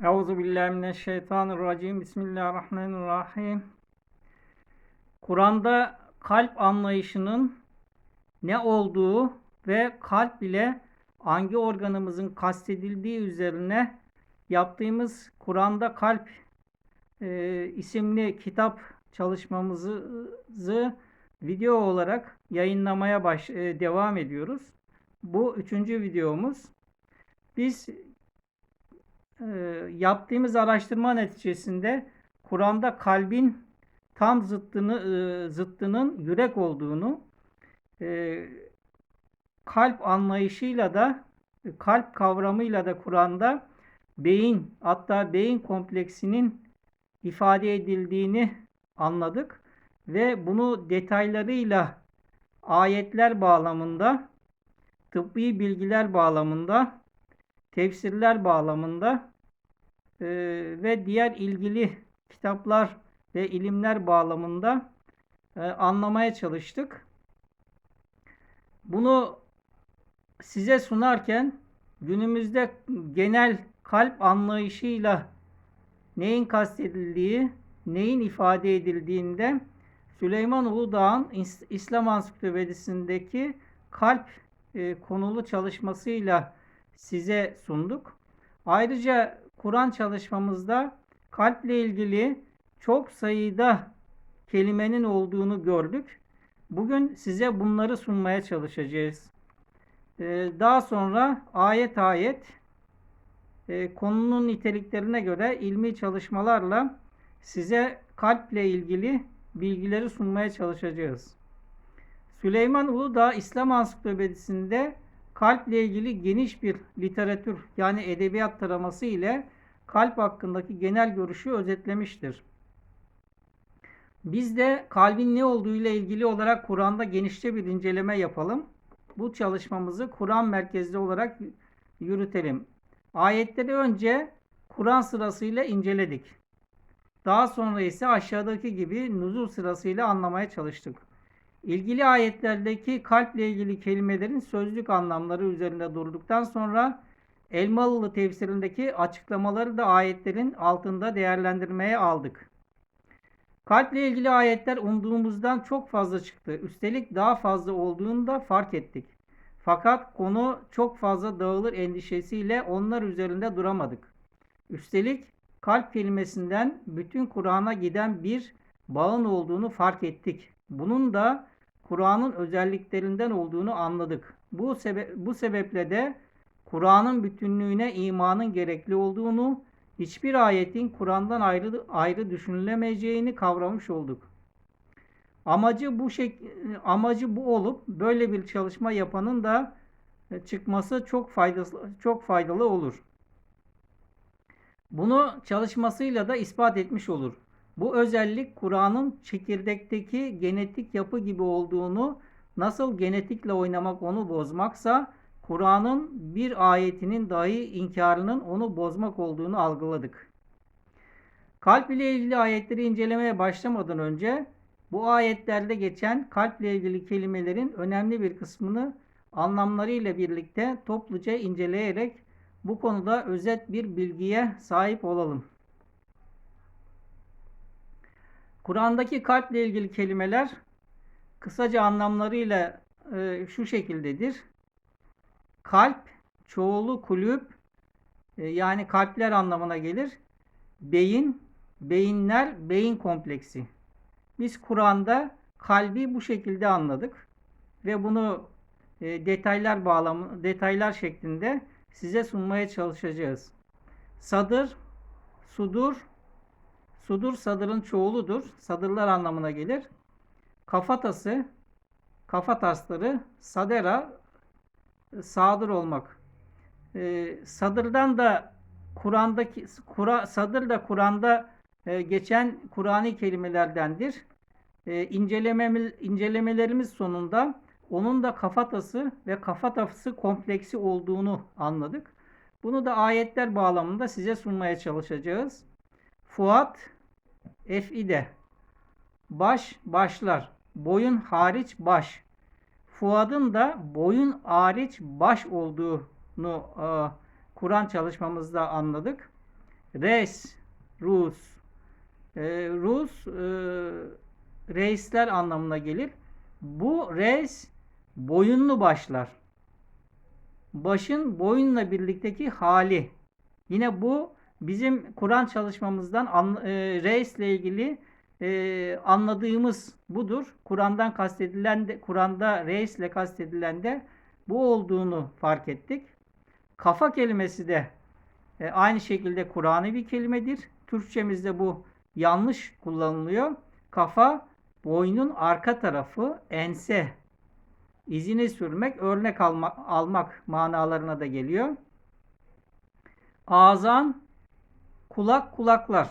Euzu billahi mineşşeytanirracim. Bismillahirrahmanirrahim. Kur'an'da kalp anlayışının ne olduğu ve kalp ile hangi organımızın kastedildiği üzerine yaptığımız Kur'an'da Kalp e, isimli kitap çalışmamızı video olarak yayınlamaya baş, e, devam ediyoruz. Bu üçüncü videomuz. Biz yaptığımız araştırma neticesinde Kur'an'da kalbin tam zıttını e, zıttının yürek olduğunu e, kalp anlayışıyla da kalp kavramıyla da Kur'an'da beyin hatta beyin kompleksinin ifade edildiğini anladık ve bunu detaylarıyla ayetler bağlamında tıbbi bilgiler bağlamında tefsirler bağlamında e, ve diğer ilgili kitaplar ve ilimler bağlamında e, anlamaya çalıştık. Bunu size sunarken günümüzde genel kalp anlayışıyla neyin kastedildiği, neyin ifade edildiğinde Süleyman Uludağ'ın İslam Ansiklopedisindeki kalp e, konulu çalışmasıyla size sunduk. Ayrıca Kur'an çalışmamızda kalple ilgili çok sayıda kelimenin olduğunu gördük. Bugün size bunları sunmaya çalışacağız. Ee, daha sonra ayet ayet e, konunun niteliklerine göre ilmi çalışmalarla size kalple ilgili bilgileri sunmaya çalışacağız. Süleyman Uludağ İslam Ansiklopedisinde kalple ilgili geniş bir literatür yani edebiyat taraması ile kalp hakkındaki genel görüşü özetlemiştir. Biz de kalbin ne olduğu ile ilgili olarak Kur'an'da genişçe bir inceleme yapalım. Bu çalışmamızı Kur'an merkezli olarak yürütelim. Ayetleri önce Kur'an sırasıyla inceledik. Daha sonra ise aşağıdaki gibi nuzul sırasıyla anlamaya çalıştık. İlgili ayetlerdeki kalple ilgili kelimelerin sözlük anlamları üzerinde durduktan sonra Elmalılı tefsirindeki açıklamaları da ayetlerin altında değerlendirmeye aldık. Kalple ilgili ayetler umduğumuzdan çok fazla çıktı. Üstelik daha fazla olduğunu da fark ettik. Fakat konu çok fazla dağılır endişesiyle onlar üzerinde duramadık. Üstelik kalp kelimesinden bütün Kur'an'a giden bir bağın olduğunu fark ettik. Bunun da Kur'an'ın özelliklerinden olduğunu anladık. Bu, sebe bu sebeple de Kur'an'ın bütünlüğüne imanın gerekli olduğunu, hiçbir ayetin Kur'an'dan ayrı, ayrı düşünülemeyeceğini kavramış olduk. Amacı bu şek amacı bu olup böyle bir çalışma yapanın da çıkması çok faydalı çok faydalı olur. Bunu çalışmasıyla da ispat etmiş olur. Bu özellik Kur'an'ın çekirdekteki genetik yapı gibi olduğunu, nasıl genetikle oynamak onu bozmaksa, Kur'an'ın bir ayetinin dahi inkarının onu bozmak olduğunu algıladık. Kalp ile ilgili ayetleri incelemeye başlamadan önce bu ayetlerde geçen kalple ilgili kelimelerin önemli bir kısmını anlamlarıyla birlikte topluca inceleyerek bu konuda özet bir bilgiye sahip olalım. Kur'an'daki kalple ilgili kelimeler kısaca anlamlarıyla e, şu şekildedir. Kalp, çoğulu kulüp e, yani kalpler anlamına gelir. Beyin, beyinler, beyin kompleksi. Biz Kur'an'da kalbi bu şekilde anladık ve bunu e, detaylar bağlamı detaylar şeklinde size sunmaya çalışacağız. Sadır, sudur, Sudur sadırın çoğuludur. Sadırlar anlamına gelir. Kafatası, kafatasları, sadera, sadır olmak. Ee, sadırdan da Kur'an'daki Kura, sadır da Kur'an'da e, geçen Kur'ani kelimelerdendir. E, inceleme, incelemelerimiz sonunda onun da kafatası ve kafatası kompleksi olduğunu anladık. Bunu da ayetler bağlamında size sunmaya çalışacağız. Fuat Ef'ide baş başlar. Boyun hariç baş. Fuadın da boyun hariç baş olduğunu e, Kur'an çalışmamızda anladık. Res, Rus. Ee, Rus e, reisler anlamına gelir. Bu reis boyunlu başlar. Başın boyunla birlikteki hali. Yine bu bizim Kur'an çalışmamızdan an, e, reisle ilgili e, anladığımız budur. Kur'an'dan kastedilen de Kur'an'da reisle kastedilen de bu olduğunu fark ettik. Kafa kelimesi de e, aynı şekilde Kur'an'ı bir kelimedir. Türkçemizde bu yanlış kullanılıyor. Kafa boynun arka tarafı ense izini sürmek, örnek alma, almak manalarına da geliyor. Ağzan, kulak, kulaklar.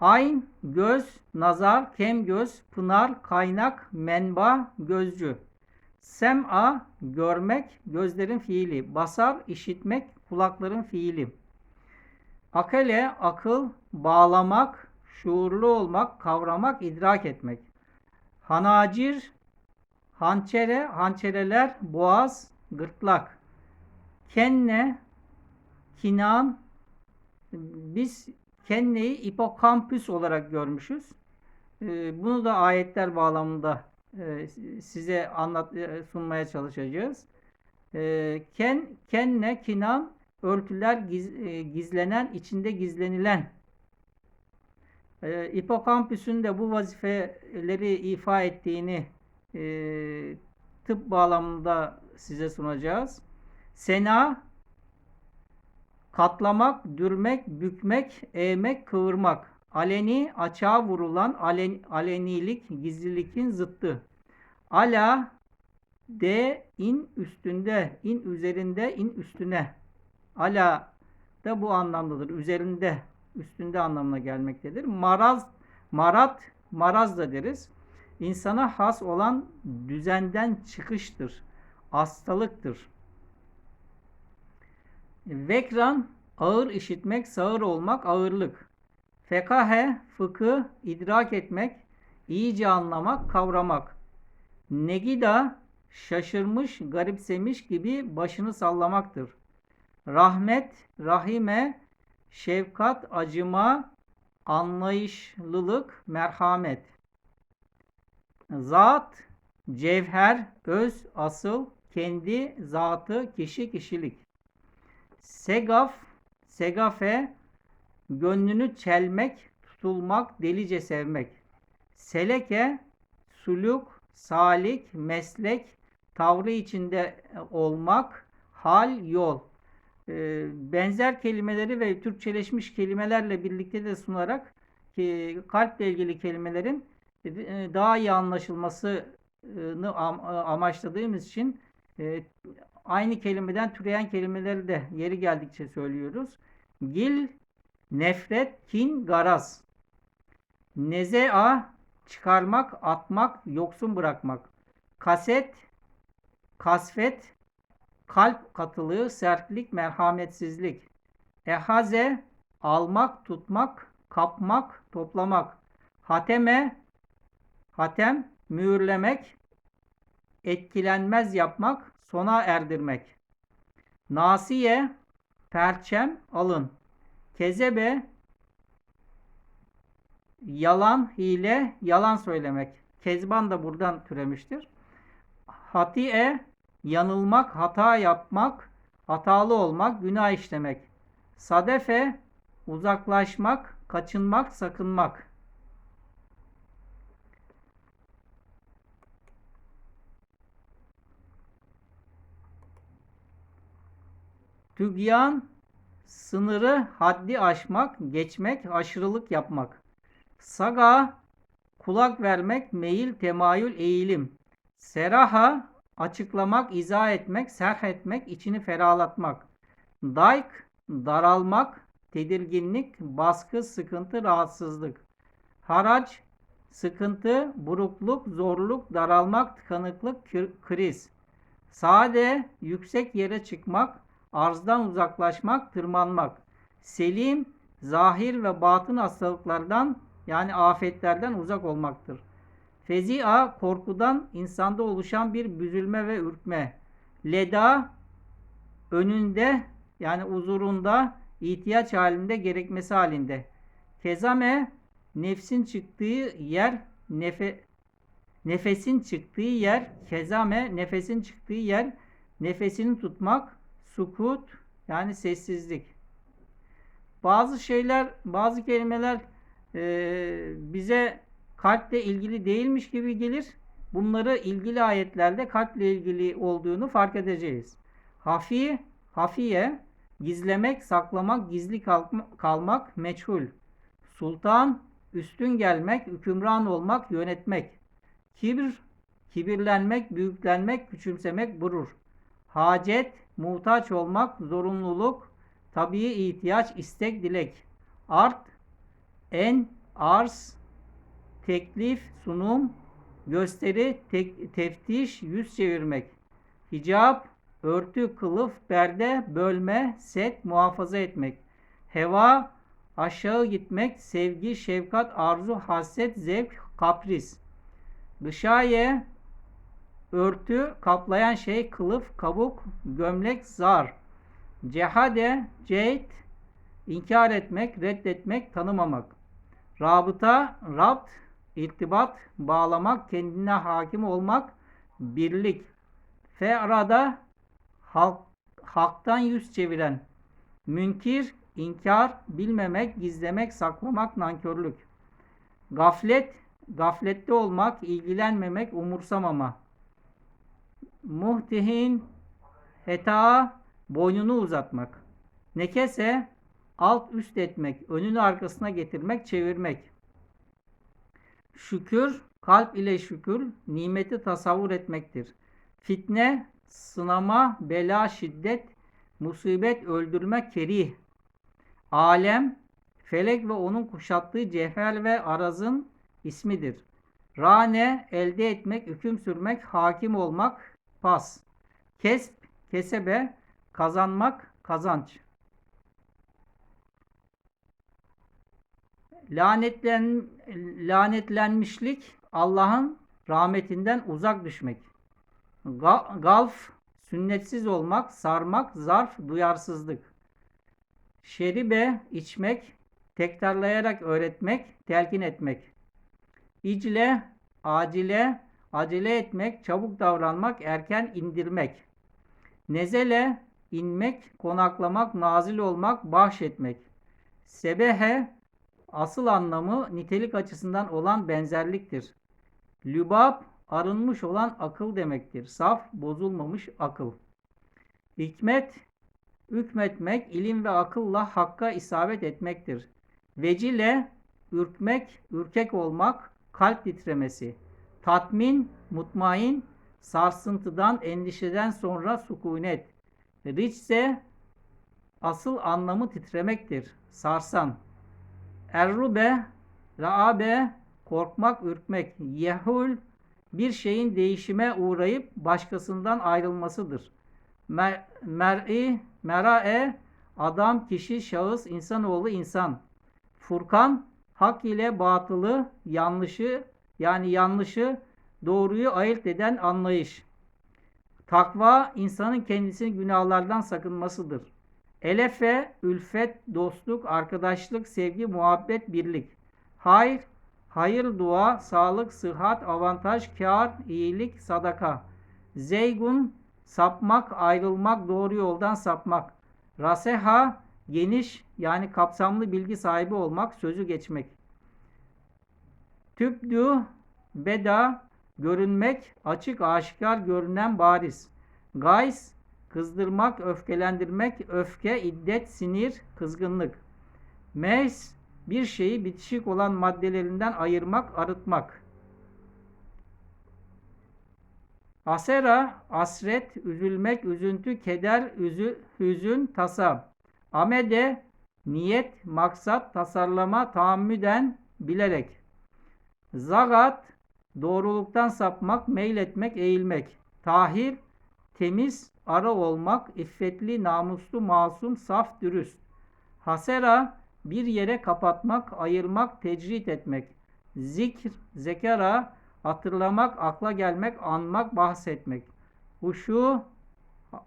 Ayn, göz, nazar, kem göz, pınar, kaynak, menba, gözcü. Sem'a, görmek, gözlerin fiili. Basar, işitmek, kulakların fiili. Akele, akıl, bağlamak, şuurlu olmak, kavramak, idrak etmek. Hanacir, hançere, hançereler, boğaz, gırtlak. Kenne, kinan, biz kenneyi hipokampüs olarak görmüşüz. Ee, Bunu da ayetler bağlamında e, size anlat e, sunmaya çalışacağız. Ee, Ken, kenne, kinan, örtüler, giz- e, gizlenen, içinde gizlenilen. Ee, Hipokampüsün de bu vazifeleri ifa ettiğini tıp bağlamında size sunacağız. Sena, katlamak, dürmek, bükmek, eğmek, kıvırmak. Aleni, açığa vurulan alen, alenilik, gizlilikin zıttı. Ala, de, in üstünde, in üzerinde, in üstüne. Ala da bu anlamdadır. Üzerinde, üstünde anlamına gelmektedir. Maraz, marat, maraz da deriz. İnsana has olan düzenden çıkıştır. Hastalıktır. Vekran ağır işitmek, sağır olmak, ağırlık. Fekahe fıkıh, idrak etmek, iyice anlamak, kavramak. Negida şaşırmış, garipsemiş gibi başını sallamaktır. Rahmet, rahime, şefkat, acıma, anlayışlılık, merhamet. Zat, cevher, öz, asıl, kendi, zatı, kişi, kişilik. Segaf, segafe, gönlünü çelmek, tutulmak, delice sevmek. Seleke, suluk, salik, meslek, tavrı içinde olmak, hal, yol. Ee, benzer kelimeleri ve Türkçeleşmiş kelimelerle birlikte de sunarak kalple ilgili kelimelerin e, daha iyi anlaşılmasını amaçladığımız için e, aynı kelimeden türeyen kelimeleri de yeri geldikçe söylüyoruz. Gil, nefret, kin, garaz. Nezea, çıkarmak, atmak, yoksun bırakmak. Kaset, kasvet, kalp katılığı, sertlik, merhametsizlik. Ehaze, almak, tutmak, kapmak, toplamak. Hateme, hatem, mühürlemek, etkilenmez yapmak, sona erdirmek. Nasiye, perçem, alın. Kezebe, yalan, hile, yalan söylemek. Kezban da buradan türemiştir. Hatiye, yanılmak, hata yapmak, hatalı olmak, günah işlemek. Sadefe, uzaklaşmak, kaçınmak, sakınmak. Tügyan, sınırı haddi aşmak, geçmek, aşırılık yapmak. Saga, kulak vermek, meyil, temayül, eğilim. Seraha, açıklamak, izah etmek, serh etmek, içini ferahlatmak. Dayk, daralmak, tedirginlik, baskı, sıkıntı, rahatsızlık. Harac, sıkıntı, burukluk, zorluk, daralmak, tıkanıklık, kriz. Sade, yüksek yere çıkmak, arzdan uzaklaşmak, tırmanmak. Selim, zahir ve batın hastalıklardan yani afetlerden uzak olmaktır. Fezia, korkudan insanda oluşan bir büzülme ve ürkme. Leda, önünde yani uzurunda ihtiyaç halinde gerekmesi halinde. Kezame nefsin çıktığı yer nefe, nefesin çıktığı yer kezame nefesin çıktığı yer nefesini tutmak sukut yani sessizlik. Bazı şeyler bazı kelimeler e, bize kalple ilgili değilmiş gibi gelir. Bunları ilgili ayetlerde kalple ilgili olduğunu fark edeceğiz. Hafi, hafiye, gizlemek, saklamak, gizli kalmak, meçhul. Sultan, üstün gelmek, hükümran olmak, yönetmek. Kibir, kibirlenmek, büyüklenmek, küçümsemek, burur. Hacet, muhtaç olmak, zorunluluk, tabii ihtiyaç, istek, dilek. Art, en, arz, teklif, sunum, gösteri, tek, teftiş, yüz çevirmek. Hicap, örtü, kılıf, perde, bölme, set, muhafaza etmek. Heva, aşağı gitmek, sevgi, şefkat, arzu, hasret, zevk, kapris. Dışaye, örtü, kaplayan şey, kılıf, kabuk, gömlek, zar. Cehade, cehd, inkar etmek, reddetmek, tanımamak. Rabıta, rabt, irtibat, bağlamak, kendine hakim olmak, birlik. Fe'rada, halk, halktan yüz çeviren. Münkir, inkar, bilmemek, gizlemek, saklamak, nankörlük. Gaflet, gaflette olmak, ilgilenmemek, umursamama. Muhtihin, heta, boynunu uzatmak. Nekese, alt üst etmek, önünü arkasına getirmek, çevirmek. Şükür, kalp ile şükür, nimeti tasavvur etmektir. Fitne, sınama, bela, şiddet, musibet, öldürme, kerih. Alem, felek ve onun kuşattığı cevher ve arazın ismidir. Rane, elde etmek, hüküm sürmek, hakim olmak, pas. Kesp, kesebe, kazanmak, kazanç. Lanetlen, lanetlenmişlik Allah'ın rahmetinden uzak düşmek. Galf, sünnetsiz olmak, sarmak, zarf, duyarsızlık. Şeribe, içmek, tekrarlayarak öğretmek, telkin etmek. İcle, acile, acele etmek, çabuk davranmak, erken indirmek. Nezele, inmek, konaklamak, nazil olmak, bahşetmek. Sebehe, asıl anlamı nitelik açısından olan benzerliktir. Lübab arınmış olan akıl demektir. Saf bozulmamış akıl. Hikmet hükmetmek, ilim ve akılla hakka isabet etmektir. Vecile ürkmek, ürkek olmak, kalp titremesi. Tatmin, mutmain, sarsıntıdan, endişeden sonra sukunet. Riçse asıl anlamı titremektir. Sarsan. Errube, raabe, korkmak, ürkmek. Yehul, bir şeyin değişime uğrayıp başkasından ayrılmasıdır. Mer, mer'i, merae, adam, kişi, şahıs, insanoğlu, insan. Furkan, hak ile batılı, yanlışı, yani yanlışı, doğruyu ayırt eden anlayış. Takva, insanın kendisini günahlardan sakınmasıdır. Elefe, ülfet, dostluk, arkadaşlık, sevgi, muhabbet, birlik. Hayır, hayır, dua, sağlık, sıhhat, avantaj, kar, iyilik, sadaka. Zeygun, sapmak, ayrılmak, doğru yoldan sapmak. Raseha, geniş yani kapsamlı bilgi sahibi olmak, sözü geçmek. Tübdü, beda, görünmek, açık, aşikar, görünen, bariz. Gays, kızdırmak, öfkelendirmek, öfke, iddet, sinir, kızgınlık. Meys, bir şeyi bitişik olan maddelerinden ayırmak, arıtmak. Asera, asret, üzülmek, üzüntü, keder, üzü, hüzün, tasa. Amede, niyet, maksat, tasarlama, tahammüden, bilerek. Zagat, doğruluktan sapmak, meyletmek, eğilmek. Tahir, temiz, ara olmak, iffetli, namuslu, masum, saf, dürüst. Hasera, bir yere kapatmak, ayırmak, tecrit etmek. Zikr, zekara, hatırlamak, akla gelmek, anmak, bahsetmek. Huşu,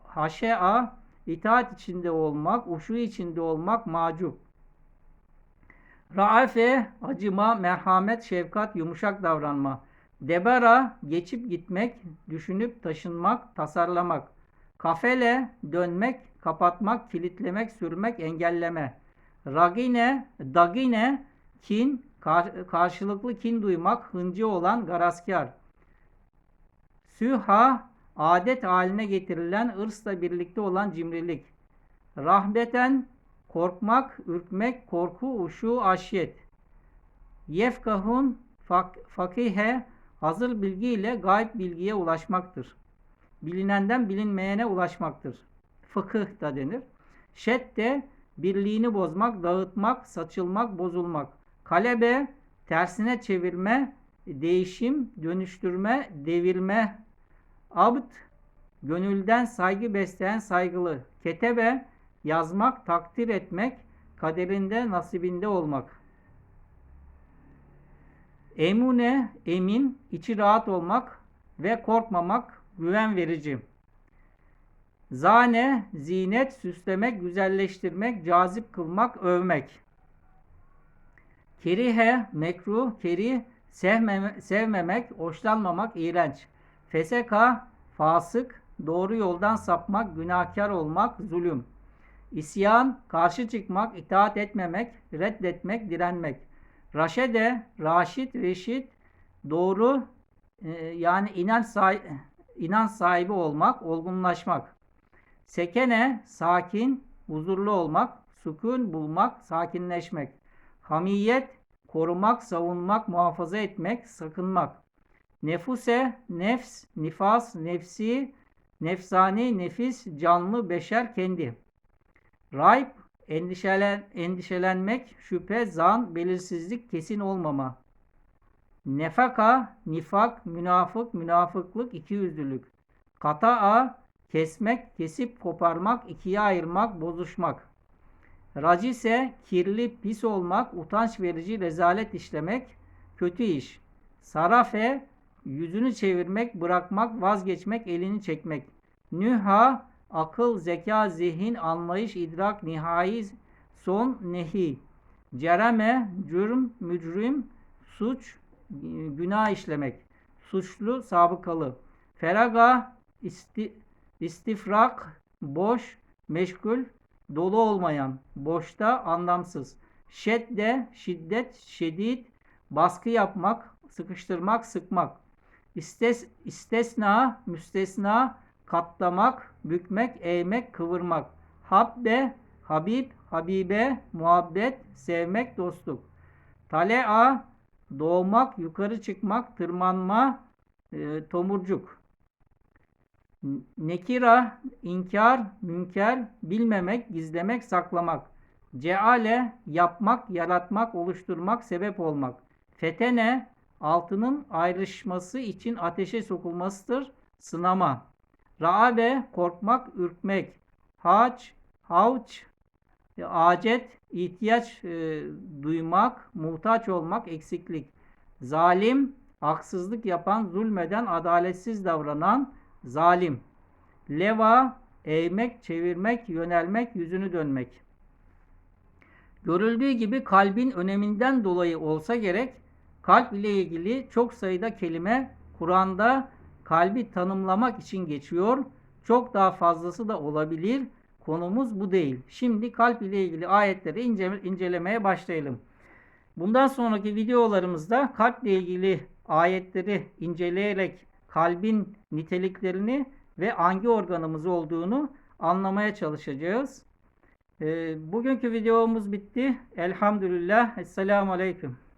haşea, itaat içinde olmak, uşu içinde olmak macup. Raafe, acıma, merhamet, şefkat, yumuşak davranma. Debara, geçip gitmek, düşünüp taşınmak, tasarlamak. Kafele, dönmek, kapatmak, kilitlemek, sürmek, engelleme. Ragine, dagine, kin, kar- karşılıklı kin duymak, hıncı olan garaskar. Süha, adet haline getirilen, ırsla birlikte olan cimrilik. Rahbeten, korkmak, ürkmek, korku, uşu, aşiyet. Yefkahun, fak- fakihe, hazır bilgiyle gayb bilgiye ulaşmaktır. Bilinenden bilinmeyene ulaşmaktır. Fıkıh da denir. Şet de birliğini bozmak, dağıtmak, saçılmak, bozulmak. Kalebe, tersine çevirme, değişim, dönüştürme, devirme. Abd, gönülden saygı besleyen saygılı. Ketebe, yazmak, takdir etmek, kaderinde, nasibinde olmak. Emune, emin, içi rahat olmak ve korkmamak, güven verici. Zane, zinet, süslemek, güzelleştirmek, cazip kılmak, övmek. Kerihe, mekruh, keri, sevmeme, sevmemek, hoşlanmamak, iğrenç. Feseka, fasık, doğru yoldan sapmak, günahkar olmak, zulüm. İsyan, karşı çıkmak, itaat etmemek, reddetmek, direnmek. Raşede, raşit, reşit, doğru e, yani inanç sahibi, inanç sahibi olmak, olgunlaşmak. Sekene, sakin, huzurlu olmak, sükun bulmak, sakinleşmek. Hamiyet, korumak, savunmak, muhafaza etmek, sakınmak. Nefuse, nefs, nifas, nefsi, nefsani, nefis, canlı, beşer, kendi. Rayb, endişelen, endişelenmek, şüphe, zan, belirsizlik, kesin olmama. Nefaka, nifak, münafık, münafıklık, ikiyüzlülük. Kata'a, kesmek, kesip koparmak, ikiye ayırmak, bozuşmak. Racise, kirli, pis olmak, utanç verici, rezalet işlemek, kötü iş. Sarafe, yüzünü çevirmek, bırakmak, vazgeçmek, elini çekmek. Nüha, akıl, zeka, zihin, anlayış, idrak, nihai, son, nehi. Cereme, cürm, mücrim, suç, günah işlemek. Suçlu, sabıkalı. Feraga, isti, istifrak, boş, meşgul, dolu olmayan, boşta, anlamsız. Şedde, şiddet, şiddet, baskı yapmak, sıkıştırmak, sıkmak. İstes, istesna, müstesna, katlamak, bükmek, eğmek, kıvırmak. Habbe, habib, habibe, muhabbet, sevmek, dostluk. Talea, doğmak, yukarı çıkmak, tırmanma, e, tomurcuk. Nekira, inkar, münker, bilmemek, gizlemek, saklamak. Ceale, yapmak, yaratmak, oluşturmak, sebep olmak. Fetene, altının ayrışması için ateşe sokulmasıdır, sınama. Raabe, korkmak, ürkmek. Haç, havç, e, acet, ihtiyaç e, duymak, muhtaç olmak, eksiklik. Zalim, haksızlık yapan, zulmeden, adaletsiz davranan, zalim. Leva, eğmek, çevirmek, yönelmek, yüzünü dönmek. Görüldüğü gibi kalbin öneminden dolayı olsa gerek, kalp ile ilgili çok sayıda kelime Kur'an'da kalbi tanımlamak için geçiyor. Çok daha fazlası da olabilir. Konumuz bu değil. Şimdi kalp ile ilgili ayetleri ince, incelemeye başlayalım. Bundan sonraki videolarımızda kalp ile ilgili ayetleri inceleyerek kalbin niteliklerini ve hangi organımız olduğunu anlamaya çalışacağız. Ee, bugünkü videomuz bitti. Elhamdülillah. Esselamu Aleyküm.